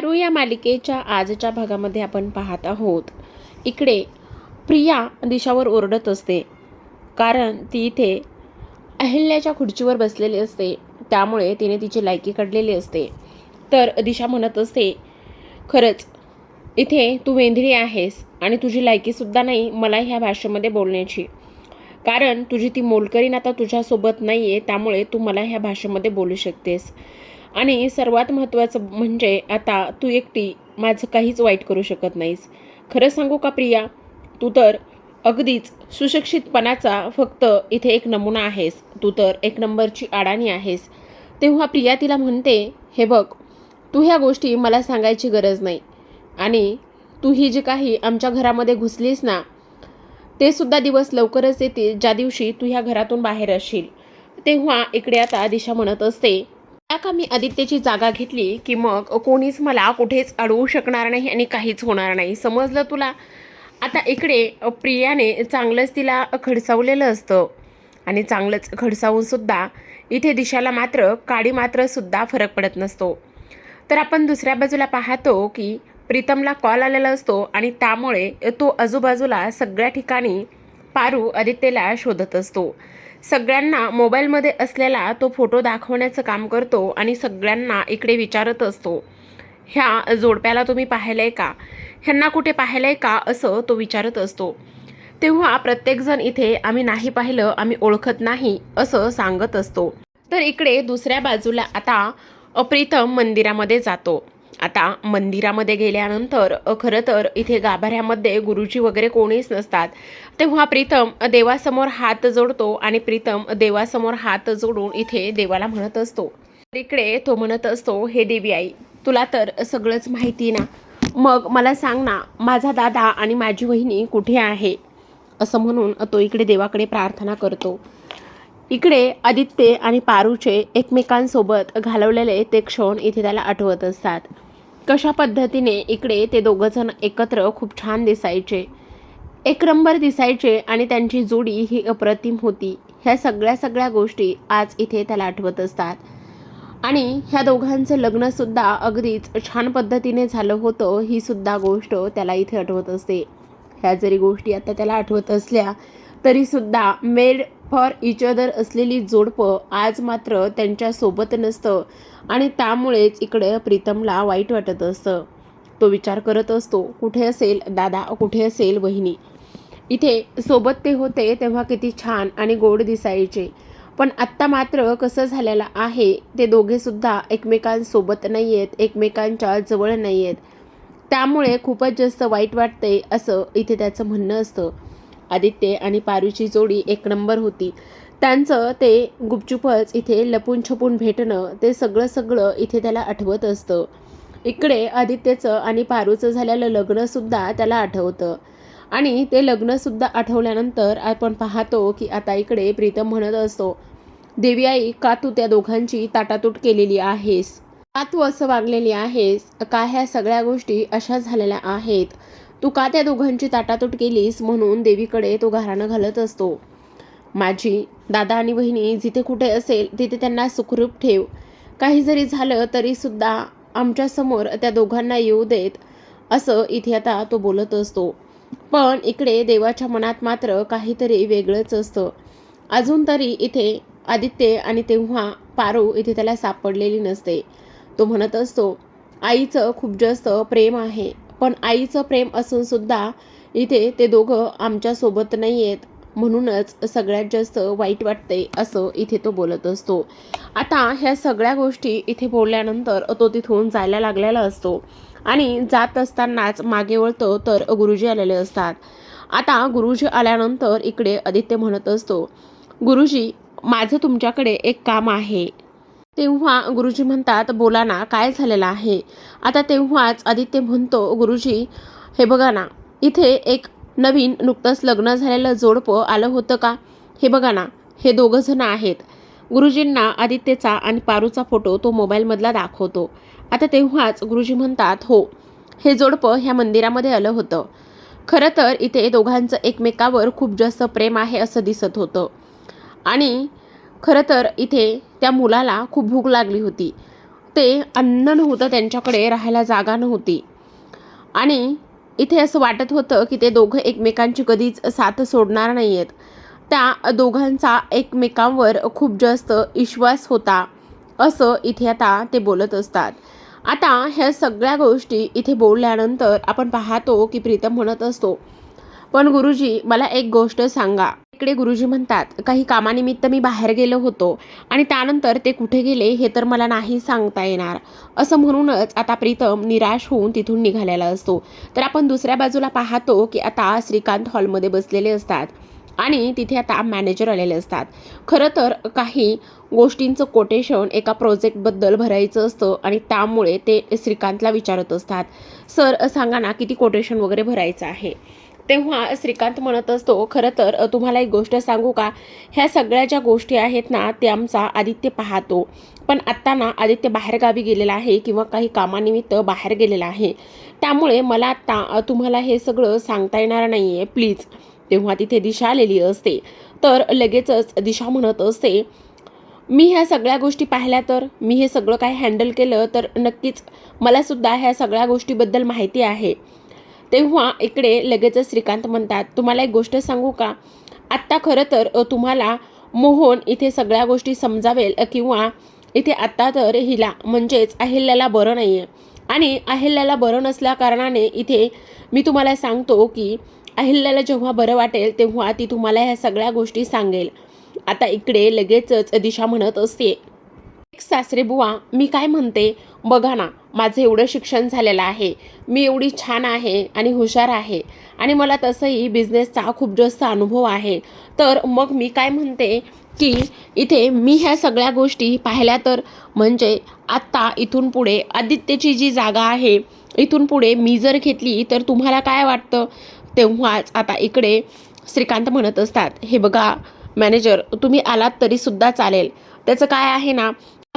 चारू या मालिकेच्या आजच्या भागामध्ये आपण पाहत आहोत. इकडे प्रिया दिशावर ओरडत असते. कारण ती इथे अहिल्याच्या खुर्चीवर बसलेली असते. त्यामुळे तिने तिची लायकी काढलेली असते. तर दिशा म्हणत असते खरंच इथे तू वेंधळी आहेस आणि तुझी लायकीसुद्धा नाही मला ह्या भाषेमध्ये बोलण्याची. कारण तुझी ती मोलकरीण आता तुझ्यासोबत नाही आहे त्यामुळे तू मला ह्या भाषेमध्ये बोलू शकतेस. आणि सर्वात महत्त्वाचं म्हणजे आता तू एकटी माझं काहीच वाईट करू शकत नाहीस. खरं सांगू का प्रिया? तू तर अगदीच सुशिक्षितपणाचा फक्त इथे एक नमुना आहेस. तू तर एक नंबरची अडाणी आहेस. तेव्हा प्रिया तिला म्हणते हे बघ तू ह्या गोष्टी मला सांगायची गरज नाही. आणि तू ही जी काही आमच्या घरामध्ये घुसलीस ना ते सुद्धा दिवस लवकरच येतील ज्या दिवशी तू ह्या घरातून बाहेर असशील. तेव्हा इकडे आता दिशा म्हणत असते का मी आदित्यची जागा घेतली की मग कोणीच मला कुठेच अडवू शकणार नाही आणि काहीच होणार नाही. समजलं तुला? आता इकडे प्रियाने चांगलंच तिला खडसावलेलं असतं. आणि चांगलंच खडसावूनसुद्धा इथे दिशाला मात्र काडी मात्र सुद्धा फरक पडत नसतो. तर आपण दुसऱ्या बाजूला पाहतो की प्रीतमला कॉल आलेला असतो आणि त्यामुळे तो आजूबाजूला सगळ्या ठिकाणी पारू आदित्यला शोधत असतो. सगळ्यांना मोबाईलमध्ये असलेला तो फोटो दाखवण्याचं काम करतो आणि सगळ्यांना इकडे विचारत असतो ह्या जोडप्याला तुम्ही पाहिलं का? ह्यांना कुठे पाहिलं का? असं तो विचारत असतो. तेव्हा प्रत्येकजण इथे आम्ही नाही पाहिलं आम्ही ओळखत नाही असं सांगत असतो. तर इकडे दुसऱ्या बाजूला आता अप्रितम मंदिरामध्ये जातो. आता मंदिरामध्ये गेल्यानंतर खरं तर इथे गाभाऱ्यामध्ये गुरुजी वगैरे कोणीच नसतात. तेव्हा प्रीतम देवासमोर हात जोडतो आणि प्रीतम देवासमोर हात जोडून इथे देवाला म्हणत असतो. तर इकडे तो म्हणत असतो हे देवी आई तुला तर सगळंच माहिती ना. मग मला सांग ना माझा दादा आणि माझी वहिनी कुठे आहे? असं म्हणून तो इकडे देवाकडे प्रार्थना करतो. इकडे आदित्य आणि पारूचे एकमेकांसोबत घालवलेले ते क्षण इथे त्याला आठवत असतात. कशा पद्धतीने इकडे ते दोघंजण एकत्र खूप छान दिसायचे. एक नंबर दिसायचे आणि त्यांची जोडी ही अप्रतिम होती. ह्या सगळ्या सगळ्या गोष्टी आज इथे त्याला आठवत असतात. आणि ह्या दोघांचं लग्नसुद्धा अगदीच छान पद्धतीने झालं होतं ही सुद्धा गोष्ट त्याला इथे आठवत असते. ह्या जरी गोष्टी आता त्याला आठवत असल्या तरीसुद्धा मेड फॉर इच अदर असलेली जोडपं आज मात्र त्यांच्यासोबत नसतं आणि त्यामुळेच इकडे प्रीतमला वाईट वाटत असतं. तो विचार करत असतो कुठे असेल दादा? कुठे असेल वहिनी? इथे सोबत ते होते तेव्हा किती छान आणि गोड दिसायचे. पण आत्ता मात्र कसं झालेलं आहे ते दोघेसुद्धा एकमेकांसोबत नाही आहेत एकमेकांच्या जवळ नाही आहेत त्यामुळे खूपच जास्त वाईट वाटते असं इथे त्याचं म्हणणं असतं. आदित्य आणि पारूची जोडी एक नंबर होती. त्यांचं ते गुपचुपच इथे लपून छपून भेटणं ते सगळं सगळं इथे त्याला आठवत असतं. इकडे आदित्यचं आणि पारूचं झालेलं लग्नसुद्धा त्याला आठवतं. आणि ते लग्नसुद्धा आठवल्यानंतर आपण पाहतो की आता इकडे प्रीतम म्हणत असतो देवी आई का तू त्या दोघांची ताटातूट केलेली आहेस? का तू असं वागलेली आहेस? का ह्या सगळ्या गोष्टी अशा झालेल्या आहेत? तू का त्या दोघांची ताटातूट केलीस म्हणून देवीकडे तो घराणं घालत असतो? माझी दादा आणि बहिणी जिथे कुठे असेल तिथे त्यांना सुखरूप ठेव. काही जरी झालं तरीसुद्धा आमच्यासमोर त्या दोघांना येऊ देत असं इथे आता तो बोलत असतो. पण इकडे देवाच्या मनात मात्र काहीतरी वेगळंच असतं. अजून तरी इथे आदित्य आणि तेव्हा पारू इथे त्याला सापडलेली नसते. तो म्हणत असतो आईचं खूप जास्त प्रेम आहे पण आईचं प्रेम असून सुद्धा इथे ते दोघं आमच्यासोबत नाही आहेत म्हणूनच सगळ्यात जास्त वाईट वाटते असं इथे तो बोलत असतो. आता ह्या सगळ्या गोष्टी इथे बोलल्यानंतर तो तिथून जायला लागलेला असतो. आणि जात असतानाच मागे वळतो तर गुरुजी आलेले असतात. आता गुरुजी आल्यानंतर इकडे आदित्य म्हणत असतो गुरुजी माझं तुमच्याकडे एक काम आहे. तेव्हा गुरुजी म्हणतात बोला ना काय झालेलं आहे? आता तेव्हाच आदित्य म्हणतो गुरुजी हे बघा ना इथे एक नवीन नुकतंच लग्न झालेलं जोडपं आलं होतं का? हे बघा ना हे दोघंजणं आहेत. गुरुजींना आदित्यचा आणि पारूचा फोटो तो मोबाईलमधला दाखवतो. आता तेव्हाच गुरुजी म्हणतात हो हे जोडपं ह्या मंदिरामध्ये आलं होतं. खरं तर इथे दोघांचं एकमेकावर खूप जास्त प्रेम आहे असं दिसत होतं. आणि खरं तर इथे त्या मुलाला खूप भूक लागली होती. ते अन्न नव्हतं त्यांच्याकडे राहायला जागा नव्हती. आणि इथे असं वाटत होतं की ते दोघं एकमेकांची कधीच साथ सोडणार नाही आहेत त्या दोघांचा एकमेकांवर खूप जास्त विश्वास होता असं इथे आता ते बोलत असतात. आता ह्या सगळ्या गोष्टी इथे बोलल्यानंतर आपण पाहतो की प्रीतम म्हणत असतो पण गुरुजी मला एक गोष्ट सांगा. इकडे गुरुजी म्हणतात काही कामानिमित्त मी बाहेर गेलो होतो आणि त्यानंतर ते कुठे गेले हे तर मला नाही सांगता येणार. असं म्हणूनच आता प्रीतम निराश होऊन तिथून निघालेला असतो. तर आपण दुसऱ्या बाजूला पाहतो की आता श्रीकांत हॉलमध्ये बसलेले असतात. आणि तिथे आता मॅनेजर आलेले असतात. खरं तर काही गोष्टींचं कोटेशन एका प्रोजेक्टबद्दल भरायचं असतं आणि त्यामुळे ते श्रीकांतला विचारत असतात. सर सांगा ना किती कोटेशन वगैरे भरायचं आहे? तेव्हा श्रीकांत म्हणत असतो खरं तर तुम्हाला एक गोष्ट सांगू का? ह्या सगळ्या ज्या गोष्टी आहेत ना ते आमचा आदित्य पाहतो. पण आत्ता ना आदित्य बाहेरगावी गेलेला आहे किंवा काही कामानिमित्त बाहेर गेलेला आहे. त्यामुळे मला आत्ता तुम्हाला हे सगळं सांगता येणार नाही आहे प्लीज. तेव्हा तिथे दिशा आलेली असते. तर लगेचच दिशा म्हणत असते मी ह्या सगळ्या गोष्टी पाहिल्या तर? मी हे सगळं काय हँडल केलं? तर नक्कीच मलासुद्धा ह्या सगळ्या गोष्टीबद्दल माहिती आहे. तेव्हा इकडे लगेचच श्रीकांत म्हणतात तुम्हाला एक गोष्ट सांगू का? आत्ता खरं तर तुम्हाला मोहन इथे सगळ्या गोष्टी समजावेल किंवा इथे आत्ता तर हिला म्हणजेच अहिल्याला बरं नाही आहे आणि अहिल्याला बरं नसल्या कारणाने इथे मी तुम्हाला सांगतो की अहिल्याला जेव्हा बरं वाटेल तेव्हा ती तुम्हाला ह्या सगळ्या गोष्टी सांगेल. आता इकडे लगेचच दिशा म्हणत असते एक सासरे बुवा मी काय म्हणते? बघा ना माझं एवढं शिक्षण झालेलं आहे. मी एवढी छान आहे आणि हुशार आहे. आणि मला तसंही बिझनेसचा खूप जास्त अनुभव आहे. तर मग मी काय म्हणते की इथे मी ह्या सगळ्या गोष्टी पाहिल्या तर म्हणजे आत्ता इथून पुढे आदित्यची जी जागा आहे इथून पुढे मी जर घेतली तर तुम्हाला काय वाटतं? तेव्हाच आता इकडे श्रीकांत म्हणत असतात हे बघा मॅनेजर तुम्ही आलात तरीसुद्धा चालेल. त्याचं काय आहे ना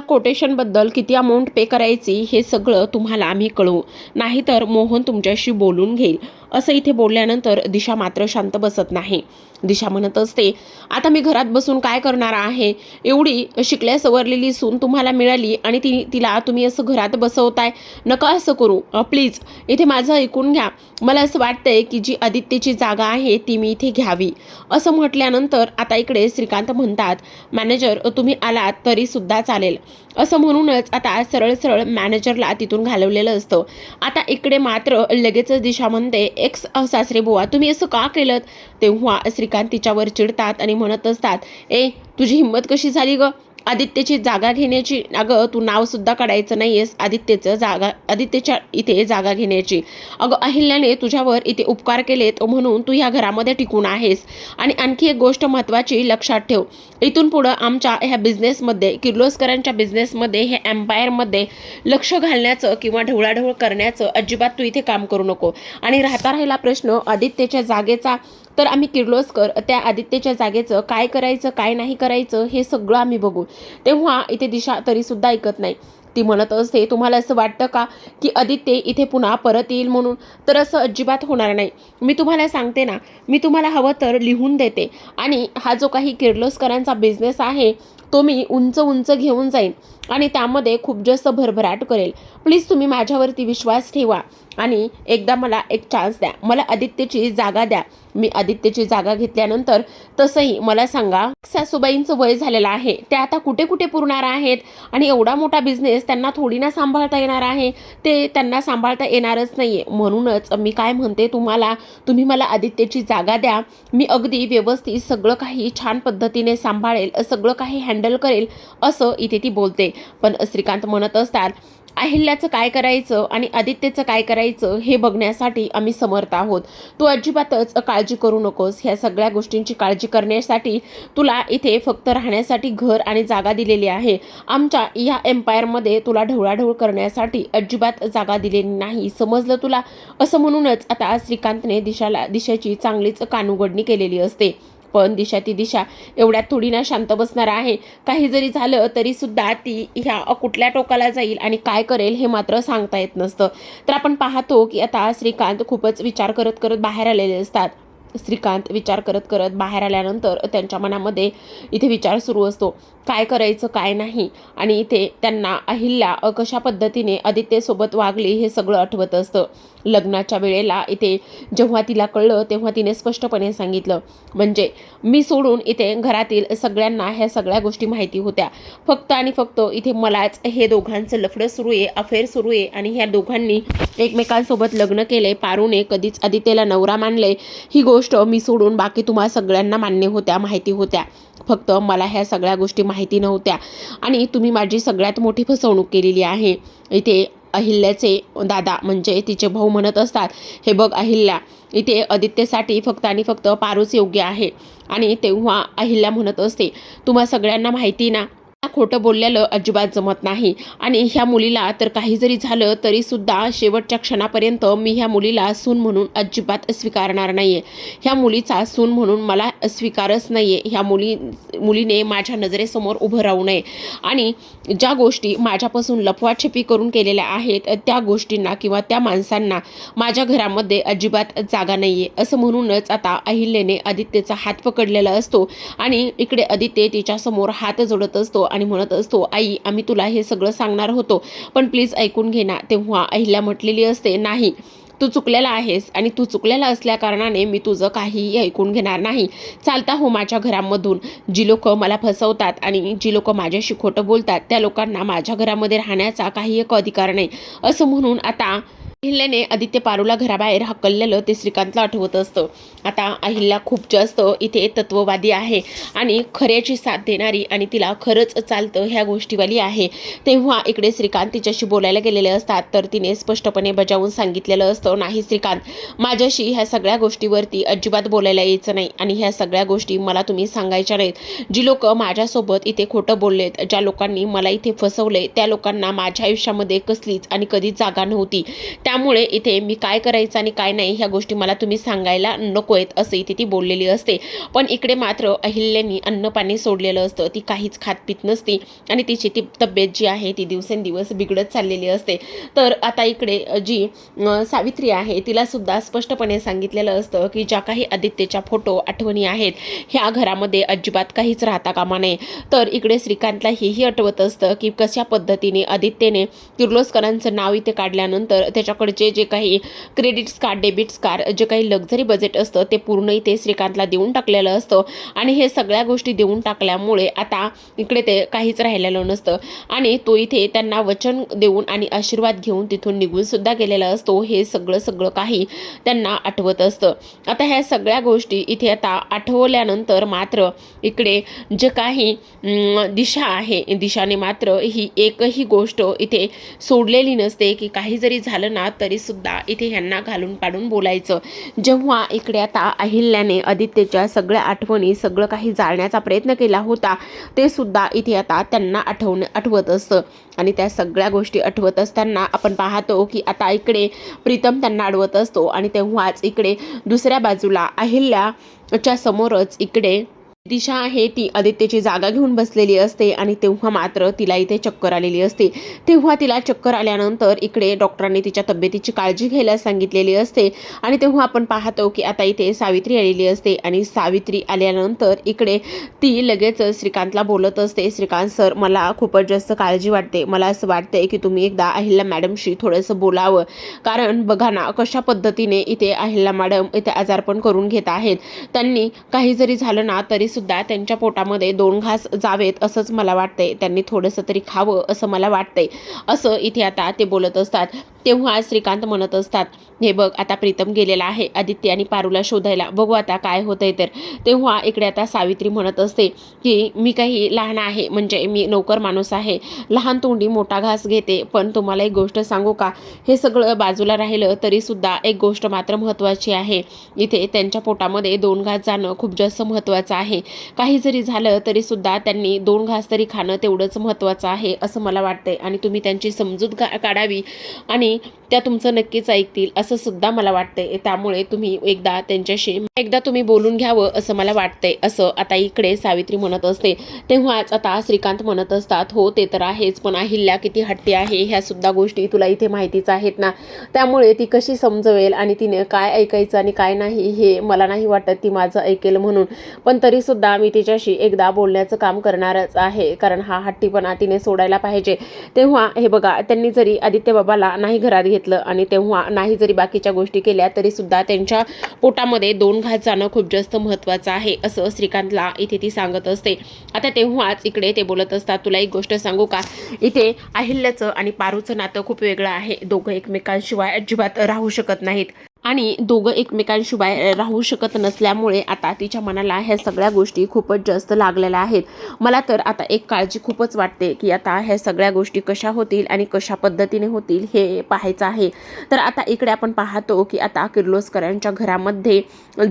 कोटेशनबद्दल किती अमाऊंट पे करायची हे सगळं तुम्हाला आम्ही कळवू. नाहीतर मोहन तुमच्याशी बोलून घेईल. असं इथे बोलल्यानंतर दिशा मात्र शांत बसत नाही. दिशा म्हणत असते आता मी घरात बसून काय करणार आहे? एवढी शिकल्या सवरलेली सून तुम्हाला मिळाली आणि ती तिला तुम्ही असं घरात बसवताय? नका असं करू. प्लीज इथे माझं ऐकून घ्या. मला असं वाटतंय की जी आदित्यची जागा आहे ती मी इथे घ्यावी. असं म्हटल्यानंतर आता इकडे श्रीकांत म्हणतात मॅनेजर तुम्ही आलात तरीसुद्धा चालेल. असं म्हणूनच आता सरळ सरळ मॅनेजरला तिथून घालवलेलं असतं. आता इकडे मात्र लगेचच दिशा म्हणते एक्स सासरे बुवा. तुम्ही असं का केलं तेव्हा श्रीकांत तिच्यावर चिडतात आणि म्हणत असतात ए तुझी हिंमत कशी झाली ग? आदित्यची जागा घेण्याची अगं तू नावसुद्धा काढायचं नाही आहेस आदित्यचं जागा आदित्यच्या इथे जागा घेण्याची. अगं अहिल्याने तुझ्यावर इथे उपकार केलेत म्हणून तू ह्या घरामध्ये टिकून आहेस. आणि आणखी एक गोष्ट महत्त्वाची लक्षात ठेव. इथून पुढं आमच्या ह्या बिझनेसमध्ये किर्लोस्करांच्या बिझनेसमध्ये हे एम्पायरमध्ये लक्ष घालण्याचं किंवा ढवळाढवळ करण्याचं अजिबात तू इथे काम करू नको. आणि राहता राहिला प्रश्न आदित्यच्या जागेचा तर आम्ही किर्लोस्कर त्या आदित्यच्या जागेचं काय करायचं काय नाही करायचं हे सगळं आम्ही बघू. तेव्हा इथे दिशा तरीसुद्धा ऐकत नाही. ती म्हणत असते तुम्हाला असं वाटतं का की आदित्य इथे पुन्हा परत येईल म्हणून? तर असं अजिबात होणार नाही. मी तुम्हाला सांगते ना मी तुम्हाला हवं तर लिहून देते. आणि हा जो काही किर्लोस्करांचा बिझनेस आहे तो मी उंच उंच घेऊन जाईन आणि त्यामध्ये खूप जास्त भरभराट करेल. प्लीज तुम्ही माझ्यावरती विश्वास ठेवा आणि एकदा मला एक चान्स द्या. मला आदित्यची जागा द्या. मी आदित्यची जागा घेतल्यानंतर तसंही मला सांगा सासूबाईंचं वय झालेलं आहे. ते आता कुठे कुठे पुरणार आहेत? आणि एवढा मोठा बिझनेस त्यांना थोडी ना सांभाळता येणार आहे? ते त्यांना सांभाळता येणारच नाही आहे म्हणूनच मी काय म्हणते तुम्हाला तुम्ही मला आदित्यची जागा द्या. मी अगदी व्यवस्थित सगळं काही छान पद्धतीने सांभाळेल सगळं काही हँडल करेल असं इथे ती बोलते. पण श्रीकांत म्हणत असतात अहिल्याचं काय करायचं आणि आदित्यचं काय करायचं हे बघण्यासाठी आम्ही समर्थ आहोत. तू अजिबातच काळजी करू नकोस. ह्या सगळ्या गोष्टींची काळजी करण्यासाठी तुला इथे फक्त राहण्यासाठी घर आणि जागा दिलेली आहे. आमच्या या एम्पायरमध्ये तुला ढवळाढवळ करण्यासाठी अजिबात जागा दिलेली नाही. समजलं तुला? असं म्हणूनच आता श्रीकांतने दिशाला दिशाची चांगलीच कानुगडणी केलेली असते. पण दिशा ती दिशा एवढ्यात थोडी ना शांत बसणार आहे. काही जरी झालं तरी सुद्धा ती ह्या कुठल्या टोकाला जाईल आणि काय करेल हे मात्र सांगता येत नसतं. तर आपण पाहतो की आता श्रीकांत खूपच विचार करत करत बाहेर आलेले असतात. श्रीकांत विचार करत करत बाहेर आल्यानंतर त्यांच्या मनामध्ये इथे विचार सुरू असतो. काय करायचं काय नाही? आणि इथे त्यांना अहिल्या कशा पद्धतीने आदित्यसोबत वागली हे सगळं आठवत असतं. लग्नाच्या वेळेला इथे जेव्हा तिला कळलं तेव्हा तिने स्पष्टपणे सांगितलं. म्हणजे मी सोडून इथे घरातील सगळ्यांना ह्या सगळ्या गोष्टी माहिती होत्या. फक्त आणि फक्त इथे मलाच हे दोघांचं लफडं सुरू आहे अफेअर सुरू आहे आणि ह्या दोघांनी एकमेकांसोबत लग्न केले. पारूने कधीच आदित्यला नवरा मानले. ही गोष्ट मी सोडून बाकी तुम्हा सगळ्यांना मान्य होत्या माहिती होत्या. फक्त मला ह्या सगळ्या गोष्टी माहिती नव्हत्या. आणि तुम्ही माझी सगळ्यात मोठी फसवणूक केलेली आहे. इथे अहिल्याचे दादा म्हणजे तिचे भाऊ म्हणत असतात हे बघ अहिल्या इथे आदित्यसाठी फक्त आणि फक्त पारूच योग्य आहे. आणि तेव्हा अहिल्या म्हणत असते तुम्हा सगळ्यांना माहिती ना खोटं बोललेलं अजिबात जमत नाही. आणि ह्या मुलीला तर काही जरी झालं तरी सुद्धा शेवटच्या क्षणापर्यंत मी ह्या मुलीला सून म्हणून अजिबात स्वीकारणार नाहीये. ह्या मुलीचा सून म्हणून मला स्वीकारच नाहीये. ह्या मुली मुलीने माझ्या नजरेसमोर उभं राहू नये. आणि ज्या गोष्टी माझ्यापासून लपवाछपी करून केलेल्या आहेत त्या गोष्टींना किंवा त्या माणसांना माझ्या घरामध्ये अजिबात जागा नाहीये. असं म्हणूनच आता अहिल्याने आदित्यचा हात पकडलेला असतो आणि इकडे आदित्य तिच्यासमोर हात जोडत असतो आणि म्हणत असतो आई आम्ही तुला हे सगळं सांगणार होतो पण प्लीज ऐकून घे ना. तेव्हा अहिल्या म्हटलेली असते नाही तू चुकलेला आहेस आणि तू चुकलेला असल्या कारणाने मी तुझं काहीही ऐकून घेणार नाही. चालता हो माझ्या घरामधून. जी लोक मला फसवतात आणि जी लोक माझ्याशी खोटं बोलतात त्या लोकांना माझ्या घरामध्ये राहण्याचा काही एक अधिकार नाही. असं म्हणून आता अहिल्याने आदित्य पारूला घराबाहेर हकललेलं ते श्रीकांतला आठवत असतं. आता अहिल्या खूप जास्त इथे तत्ववादी आहे आणि खऱ्याची साथ देणारी आणि तिला खरंच चालतं ह्या गोष्टीवाली आहे. तेव्हा इकडे श्रीकांत तिच्याशी बोलायला गेलेले असतात तर तिने स्पष्टपणे बजावून सांगितलेलं असतं नाही श्रीकांत माझ्याशी ह्या सगळ्या गोष्टीवरती अजिबात बोलायला यायचं नाही आणि ह्या सगळ्या गोष्टी मला तुम्ही सांगायच्या नाहीत. जी लोक माझ्यासोबत इथे खोटं बोललेत ज्या लोकांनी मला इथे फसवले त्या लोकांना माझ्या आयुष्यामध्ये कसलीच आणि कधीच जागा नव्हती. त्यामुळे इथे मी काय करायचं आणि काय नाही ह्या गोष्टी मला तुम्ही सांगायला नको आहेत असं इथे ती बोललेली असते. पण इकडे मात्र अहिल्यानी अन्नपाणी सोडलेलं असतं. ती काहीच खात पित नसती आणि तिची ती तब्येत जी आहे ती दिवसेंदिवस बिघडत चाललेली असते. तर आता इकडे जी सावित्री आहे तिला सुद्धा स्पष्टपणे सांगितलेलं असतं की ज्या काही आदित्यच्या फोटो आठवणी आहेत ह्या घरामध्ये अजिबात काहीच राहता कामा नये. तर इकडे श्रीकांतला हेही आठवत असतं की कशा पद्धतीने आदित्यने किर्लोस्करांचं नाव इथे काढल्यानंतर त्याच्याकडचे जे काही क्रेडिट्स कार्ड डेबिट्स कार्ड जे काही लक्झरी बजेट असतं ते पूर्ण इथे श्रीकांतला देऊन टाकलेलं असतं. आणि हे सगळ्या गोष्टी देऊन टाकल्यामुळे आता इकडे ते काहीच राहिलेलं नसतं. आणि तो इथे त्यांना वचन देऊन आणि आशीर्वाद घेऊन तिथून निघून सुद्धा गेलेला असतो. हे सगळं सगळं काही त्यांना आठवत असतं. आता ह्या सगळ्या गोष्टी इथे आता आठवल्यानंतर मात्र इकडे जे काही दिशा आहे दिशाने मात्र ही एकही गोष्ट इथे सोडलेली नसते की काही जरी झालं ना तरीसुद्धा इथे ह्यांना घालून पाडून बोलायचं. जेव्हा इकडे आता अहिल्याने आदित्यच्या सगळ्या आठवणी सगळं काही जाळण्याचा प्रयत्न केला होता ते सुद्धा इथे आता त्यांना आठवणं आठवत असतं. आणि त्या सगळ्या गोष्टी आठवत असताना आपण पाहतो की आता इकडे प्रीतम त्यांना अडवत असतो. आणि तेव्हाच इकडे दुसऱ्या बाजूला अहिल्याच्या समोरच इकडे दिशा आहे ती आदित्यची जागा घेऊन बसलेली असते आणि तेव्हा मात्र तिला इथे चक्कर आलेली असते. तेव्हा तिला चक्कर आल्यानंतर इकडे डॉक्टरांनी तिच्या तब्येतीची काळजी घ्यायला सांगितलेली असते आणि तेव्हा आपण पाहतो की आता इथे सावित्री आलेली असते आणि सावित्री आल्यानंतर इकडे ती लगेच श्रीकांतला बोलत असते श्रीकांत सर मला खूपच जास्त काळजी वाटते. मला असं वाटतंय की तुम्ही एकदा अहिल्या मॅडमशी थोडंसं बोलावं. कारण बघा ना कशा पद्धतीने इथे अहिल्या मॅडम इथे आजारपण करून घेत आहेत. त्यांनी काही जरी झालं ना तरी सुद्धा त्यांच्या पोटामध्ये दोन घास जावेत असंच मला वाटतंय. त्यांनी थोडंसं तरी खावं असं मला वाटतंय. असं इथे आता ते बोलत असतात. तेव्हा श्रीकांत म्हणत असतात हे बघ आता प्रीतम गेलेला आहे आदित्य आणि पारूला शोधायला. बघू आता काय होतंय तर. तेव्हा इकडे आता सावित्री म्हणत असते की मी काही लहान आहे म्हणजे मी नोकर माणूस आहे. लहान तोंडी मोठा घास घेते पण तुम्हाला एक गोष्ट सांगू का? हे सगळं बाजूला राहिलं तरीसुद्धा एक गोष्ट मात्र महत्त्वाची आहे. इथे त्यांच्या पोटामध्ये दोन घास जाणं खूप जास्त महत्त्वाचं आहे. काही जरी झालं तरीसुद्धा त्यांनी दोन घास तरी खाणं तेवढंच महत्त्वाचं आहे असं मला वाटतंय. आणि तुम्ही त्यांची समजूत काढावी आणि आणि त्या तुमचं नक्कीच ऐकतील असं सुद्धा मला वाटतंय. त्यामुळे तुम्ही एकदा त्यांच्याशी एकदा तुम्ही बोलून घ्यावं असं मला वाटतंय. असं आता इकडे सावित्री म्हणत असते. तेव्हाच आता श्रीकांत म्हणत असतात हो ते तर आहेच पण अहिल्या किती हट्टी आहे ह्या सुद्धा गोष्टी तुला इथे माहितीच आहेत ना. त्यामुळे ती कशी समजवेल आणि तिने काय ऐकायचं आणि काय नाही हे मला नाही वाटत ती माझं ऐकेल म्हणून. पण तरीसुद्धा मी तिच्याशी एकदा बोलण्याचं काम करणारच आहे कारण हा हट्टीपणा तिने सोडायला पाहिजे. तेव्हा हे बघा त्यांनी जरी आदित्य बाबाला नाही घरात घेतलं आणि तेव्हा नाही जरी बाकीच्या गोष्टी केल्या तरी सुद्धा त्यांच्या पोटामध्ये दोन घात जाणं खूप जास्त महत्त्वाचं आहे असं श्रीकांतला इथे ती सांगत असते. आता तेव्हाच इकडे ते बोलत असतात तुला एक गोष्ट सांगू का? इथे अहिल्याचं आणि पारूचं नातं खूप वेगळं आहे. दोघं एकमेकांशिवाय अजिबात राहू शकत नाहीत. आणि दोघं एकमेकांशिवाय राहू शकत नसल्यामुळे आता तिच्या मनाला ह्या सगळ्या गोष्टी खूपच जास्त लागलेल्या आहेत. मला तर आता एक काळजी खूपच वाटते की आता ह्या सगळ्या गोष्टी कशा होतील आणि कशा पद्धतीने होतील हे पाहायचं आहे. तर आता इकडे आपण पाहतो की आता किर्लोस्करांच्या घरामध्ये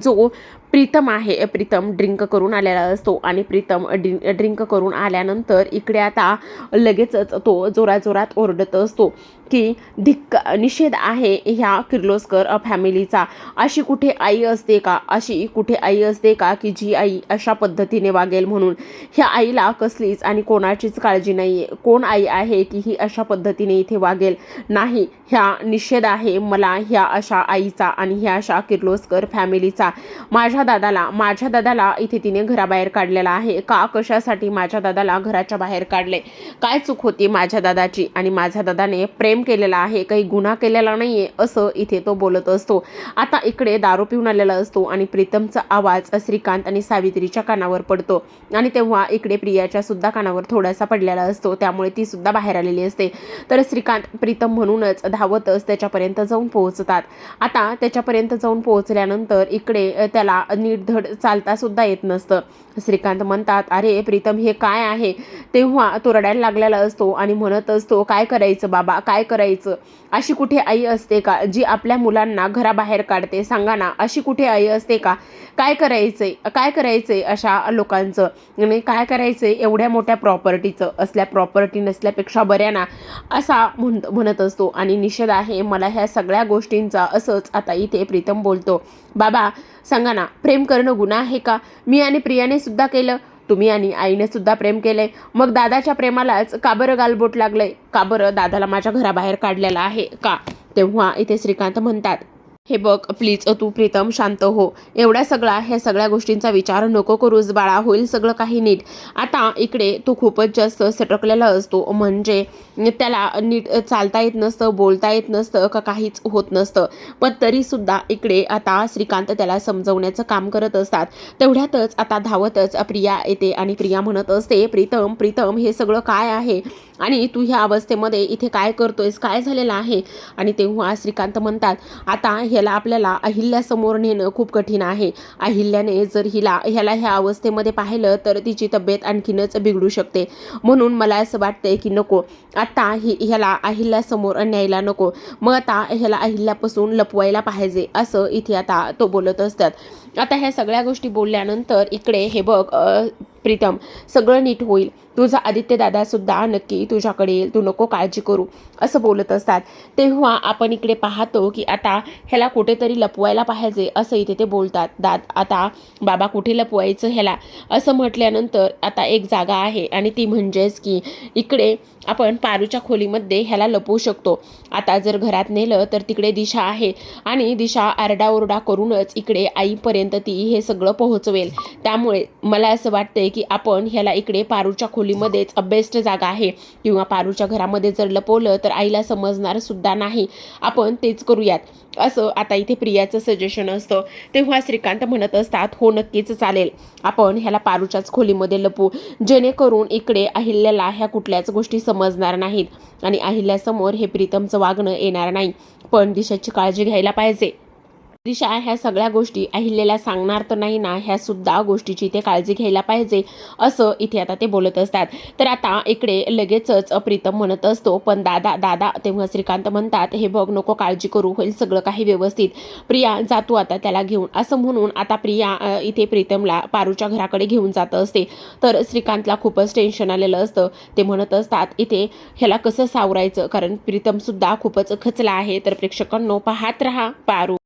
जो प्रीतम आहे प्रीतम ड्रिंक करून आलेला असतो आणि प्रीतम ड्रिंक ड्रिंक करून आल्यानंतर इकडे आता लगेचच तो जोराजोरात ओरडत असतो. की धिक्क निषेध आहे ह्या किर्लोस्कर फॅमिलीचा. अशी कुठे आई असते का? अशी कुठे आई असते का की जी आई अशा पद्धतीने वागेल म्हणून? ह्या आईला कसलीच आणि कोणाचीच काळजी नाही आहे कोण आई आहे की ही अशा पद्धतीने इथे वागेल? नाही ह्या निषेध आहे मला ह्या अशा आईचा आणि ह्या अशा किर्लोस्कर फॅमिलीचा. माझ्या दादाला माझ्या दादाला इथे तिने घराबाहेर काढलेला आहे. का कशासाठी माझ्या दादाला घराच्या बाहेर काढले? काय चूक होती माझ्या दादाची? आणि माझ्या दादाने प्रेम केलेला आहे काही गुन्हा केलेला नाही आहे असं इथे तो बोलत असतो. आता इकडे दारू पिऊन आलेला असतो आणि प्रीतमचा आवाज श्रीकांत आणि सावित्रीच्या कानावर पडतो. आणि तेव्हा इकडे प्रियाच्या सुद्धा कानावर थोडासा पडलेला असतो त्यामुळे ती सुद्धा बाहेर आलेली असते. तर श्रीकांत प्रीतम म्हणूनच धावतच त्याच्यापर्यंत जाऊन पोहोचतात. आता त्याच्यापर्यंत जाऊन पोहोचल्यानंतर इकडे त्याला नीट धड चालता सुद्धा येत नसतं. श्रीकांत म्हणतात अरे प्रीतम हे काय आहे? तेव्हा तो रडायला लागलेला असतो आणि म्हणत असतो काय करायचं बाबा? काय करायचं? अशी कुठे आई असते का? जी आपल्या मुलांना घराबाहेर काढते? सांगा ना अशी कुठे आई असते का? काय करायचंय? काय करायचंय अशा लोकांचं? आणि काय करायचंय एवढ्या मोठ्या प्रॉपर्टीचं असल्या प्रॉपर्टी नसल्यापेक्षा बऱ्या ना? असा म्हण म्हणत असतो. आणि निषेध आहे मला ह्या सगळ्या गोष्टींचा असंच आता इथे प्रीतम बोलतो. बाबा सांगा ना प्रेम करणं गुन्हा आहे का? मी आणि प्रियाने सुद्धा केलं. तुम्ही आणि आईने सुद्धा प्रेम केलंय. मग दादाच्या प्रेमालाच का बरं गालबोट लागलंय? का बरं दादाला माझ्या घराबाहेर काढलेलं आहे? का? तेव्हा इथे श्रीकांत म्हणतात हे बघ प्लीज तू प्रीतम शांत हो. एवढ्या सगळा ह्या सगळ्या गोष्टींचा विचार नको करूस बाळा होईल सगळं काही नीट. आता इकडे तू खूपच जास्त सटकलेला असतो म्हणजे त्याला नीट चालता येत नसतं बोलता येत नसतं का काहीच होत नसतं. पण तरीसुद्धा इकडे आता श्रीकांत त्याला समजवण्याचं काम करत असतात. तेवढ्यातच आता धावतच प्रिया येते आणि प्रिया म्हणत असते प्रीतम प्रीतम हे सगळं काय आहे? आणि तू ह्या अवस्थेमध्ये इथे काय करतोयस? काय झालेलं आहे? आणि तेव्हा श्रीकांत म्हणतात आता ह्याला आपल्याला अहिल्यासमोर नेणं खूप कठीण आहे. अहिल्याने जर हिला ह्याला ह्या अवस्थेमध्ये पाहिलं तर तिची तब्येत आणखीनच बिघडू शकते. म्हणून मला असं वाटतंय की नको. आत्ता ही ह्याला अहिल्यासमोर न्यायला नको. मग आता ह्याला अहिल्यापासून लपवायला पाहिजे असं इथे आता तो बोलत असतात. आता ह्या सगळ्या गोष्टी बोलल्यानंतर इकडे हे बघ प्रीतम सगळं नीट होईल. तुझा आदित्य दादासुद्धा नक्की तुझ्याकडे येईल. तू नको काळजी करू. असं बोलत असतात. तेव्हा आपण इकडे पाहतो की आता ह्याला कुठेतरी लपवायला पाहिजे असं इथे ते बोलतात. दाद आता बाबा कुठे लपवायचं ह्याला? असं म्हटल्यानंतर आता एक जागा आहे आणि ती म्हणजेच की इकडे आपण पारूच्या खोलीमध्ये ह्याला लपवू शकतो. आता जर घरात नेलं तर तिकडे दिशा आहे आणि दिशा आरडाओरडा करूनच इकडे आईपर्यंत ती हे सगळं पोहोचवेल. त्यामुळे मला असं वाटतंय की आपण ह्याला इकडे पारूच्या खोलीमध्येच बेस्ट जागा आहे. किंवा पारूच्या घरामध्ये जर लपवलं तर आईला समजणार सुद्धा नाही. आपण तेच करूयात. असं आता इथे प्रियाचं सजेशन असतं. तेव्हा श्रीकांत म्हणत असतात हो नक्कीच चालेल. आपण ह्याला पारूच्याच खोलीमध्ये लपू जेणेकरून इकडे अहिल्याला ह्या कुठल्याच गोष्टी समजणार नाहीत. आणि अहिल्यासमोर हे प्रीतमचं वागणं येणार नाही. पण दिशाची काळजी घ्यायला पाहिजे. दिशा ह्या सगळ्या गोष्टी अहिल्याला सांगणार तर नाही ना ह्या सुद्धा गोष्टीची ते काळजी घ्यायला पाहिजे असं इथे आता ते बोलत असतात. तर आता इकडे लगेचच प्रीतम म्हणत असतो पण दादा दादा तेव्हा श्रीकांत म्हणतात हे बघ नको काळजी करू होईल सगळं काही व्यवस्थित. प्रिया जातो आता त्याला घेऊन. असं म्हणून आता प्रिया इथे प्रीतमला पारूच्या घराकडे घेऊन जात असते. तर श्रीकांतला खूपच टेन्शन आलेलं असतं. ते म्हणत असतात इथे ह्याला कसं सावरायचं? कारण प्रीतम सुद्धा खूपच खचला आहे. तर प्रेक्षकांनो पाहत रहा पारू.